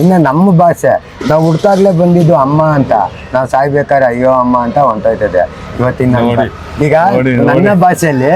ಇನ್ನು ನಮ್ಮ ಭಾಷೆ. ನಾವು ಹುಡ್ತಾಗ್ಲೇ ಬಂದಿದ್ದು ಅಮ್ಮ ಅಂತ. ನಾವು ಸಾಯ್ಬೇಕಾದ್ರೆ ಅಯ್ಯೋ ಅಮ್ಮ ಅಂತ ಹೊಂಟೋಯ್ತದೆ. ಇವತ್ತಿನ ಈಗ ನನ್ನ. ಭಾಷೆಯಲ್ಲಿ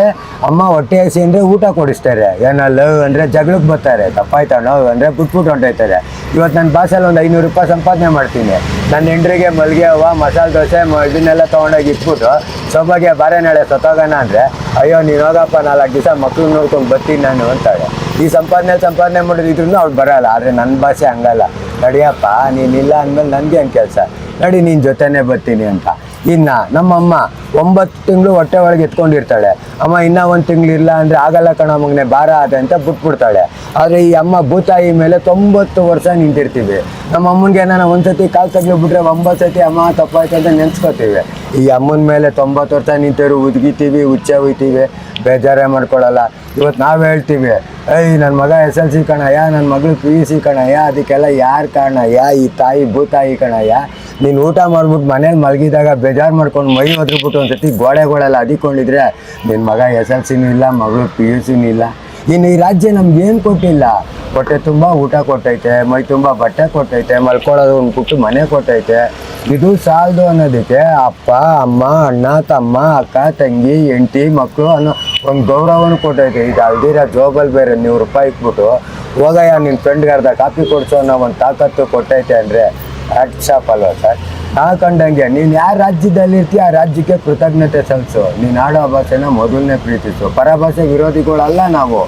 ಅಮ್ಮ ಹೊಟ್ಟೆ ಹಸಿ ಅಂದ್ರೆ ಊಟ ಕೊಡಿಸ್ತಾರೆ. ಏನೋ ಲವ್ ಅಂದ್ರೆ ಜಗಳಕ್ಕೆ ಬರ್ತಾರೆ. ತಪ್ಪಾಯ್ತಾ ನೋವು ಅಂದ್ರೆ ಬಿಟ್ಬಿಟ್ಟು ಹೊಂಟೋಯ್ತಾರೆ. ಇವತ್ತು ನನ್ನ ಭಾಷೆಯಲ್ಲಿ ಒಂದು ಐನೂರು ರೂಪಾಯಿ ಸಂಪಾದನೆ ಮಾಡ್ತೀನಿ. ನನ್ನ ಹೆಂಡ್ರಿಗೆ ಮಲ್ಗೆ ಹೂವ ಮಸಾಲೆ ದೋಸೆ ಇದನ್ನೆಲ್ಲ ತೊಗೊಂಡೋಗಿ ಇಟ್ಬಿಟ್ಟು ಸೊಬಗೆ ಬಾರೆ ನಾಳೆ ಸತ್ತೋಗೋಣ ಅಂದರೆ ಅಯ್ಯೋ ನೀನು ಹೋಗಪ್ಪ ನಾಲ್ಕು ದಿವಸ ಮಕ್ಳು ನೋಡ್ಕೊಂಡು ಬರ್ತೀನಿ ನಾನು ಅಂತಾಳೆ. ಈ ಸಂಪಾದನೆ ಸಂಪಾದನೆ ಮಾಡಿದ್ರು ಅವ್ಳು ಬರಲ್ಲ. ಆದರೆ ನನ್ನ ಭಾಷೆ ಹಂಗಲ್ಲ. ನಡಿಯಪ್ಪ ನೀನಿಲ್ಲ ಅಂದಮೇಲೆ ನನಗೆ ಹಂಗೆ ಕೆಲಸ. ನಡಿ, ನೀನು ಜೊತೆನೇ ಬರ್ತೀನಿ ಅಂತ. ಇನ್ನು ನಮ್ಮಮ್ಮ ಒಂಬತ್ತು ತಿಂಗಳು ಹೊಟ್ಟೆ ಒಳಗೆ ಎತ್ಕೊಂಡಿರ್ತಾಳೆ. ಅಮ್ಮ, ಇನ್ನೂ ಒಂದು ತಿಂಗಳು ಇಲ್ಲ ಅಂದರೆ ಆಗಲ್ಲ ಕಣ ಮಗನೆ ಭಾರ ಆದ ಅಂತ ಬಿಟ್ಬಿಡ್ತಾಳೆ. ಆದರೆ ಈ ಅಮ್ಮ ಭೂತಾಯಿ ಮೇಲೆ ತೊಂಬತ್ತು ವರ್ಷ ನಿಂತಿರ್ತೀವಿ. ನಮ್ಮ ಅಮ್ಮನಿಗೆ ಏನಾರ ಒಂದು ಸತಿ ಕಾಲು ತಗ್ಲಿಬಿಟ್ರೆ ಒಂಬತ್ತು ಸತಿ ಅಮ್ಮ ತಪ್ಪಾಯ್ತು ಅಂತ ನೆನ್ಸ್ಕೊತೀವಿ. ಈ ಅಮ್ಮನ ಮೇಲೆ ತೊಂಬತ್ತು ವರ್ಷ ನಿಂತಿರೋ ಉದ್ಗಿತೀವಿ ಉಚ್ಚ ಹೋಯ್ತೀವಿ ಬೇಜಾರೇ ಮಾಡ್ಕೊಳ್ಳಲ್ಲ ಇವತ್ತು ನಾವು ಹೇಳ್ತೀವಿ, ಏಯ್ ನನ್ನ ಮಗ ಎಸ್ ಎಲ್ ಸಿ ಕಣಯ್ಯ ನನ್ನ ಮಗಳು ಪಿ ಯು ಸಿ ಕಣಯ್ಯ, ಅದಕ್ಕೆಲ್ಲ ಯಾರು ಕಾರಣಯ್ಯ? ಈ ತಾಯಿ, ಭೂತಾಯಿ ಕಣಯ್ಯ, ನೀನು ಊಟ ಮಾಡ್ಬಿಟ್ಟು ಮನೇಲಿ ಮಲಗಿದಾಗ ಬೇಜಾರು ಮಾಡ್ಕೊಂಡು ಮೈ ಒದ್ರುಬಿಟ್ಟು ಒಂದು ಸತಿ ಗೋಡೆಗಳೆಲ್ಲ ಅದಿಕೊಂಡಿದ್ರೆ ನಿನ್ನ ಮಗ ಎಸ್ ಎಲ್ ಸಿನೂ ಇಲ್ಲ, ಮಗಳು ಪಿ ಯು ಸಿನೂ ಇಲ್ಲ. ಇನ್ನು ಈ ರಾಜ್ಯ ನಮ್ಗೆ ಏನು ಕೊಟ್ಟಿಲ್ಲ. ಹೊಟ್ಟೆ ತುಂಬ ಊಟ ಕೊಟ್ಟೈತೆ, ಮೈ ತುಂಬ ಬಟ್ಟೆ ಕೊಟ್ಟೈತೆ, ಮಲ್ಕೊಳ್ಳೋದು ಒಂದು ಕುಟ್ಟು ಮನೆ ಕೊಟ್ಟೈತೆ. ಇದು ಸಾಲದು ಅನ್ನೋದಕ್ಕೆ ಅಪ್ಪ, ಅಮ್ಮ, ಅಣ್ಣ, ತಮ್ಮ, ಅಕ್ಕ, ತಂಗಿ, ಹೆಂಡತಿ ಮಕ್ಕಳು ಅನ್ನೋ ಒಂದು ಗೌರವನೂ ಕೊಟ್ಟೈತೆ. ಈಗ ಅಲ್ದಿರ ಜೋಬಲ್ ಬೇರೆ ನೀವು ರೂಪಾಯಿ ಇಟ್ಬಿಟ್ಟು, ಹೋಗಯ್ಯ ನಿನ್ನ ಫ್ರೆಂಡ್ಗೆ ಕಾಪಿ ಕೊಡಿಸೋ ಅನ್ನೋ ಒಂದು ತಾಕತ್ತು ಕೊಟ್ಟೈತೆ ಅಂದರೆ ಶಾಪ್ ಅಲ್ವಾ ಸರ್. ಕಂಡಂಗೆ, ನೀನು ಯಾವ ರಾಜ್ಯದಲ್ಲಿ ಇರ್ತೀಯ, ಆ ರಾಜ್ಯಕ್ಕೆ ಕೃತಜ್ಞತೆ ಸಲ್ಲಿಸು. ನೀನು ಆಡೋ ಭಾಷೆನ ಮೊದಲನೇ ಪ್ರೀತಿಸು. ಪರಭಾಷೆ ವಿರೋಧಿಗಳಲ್ಲ ನಾವು.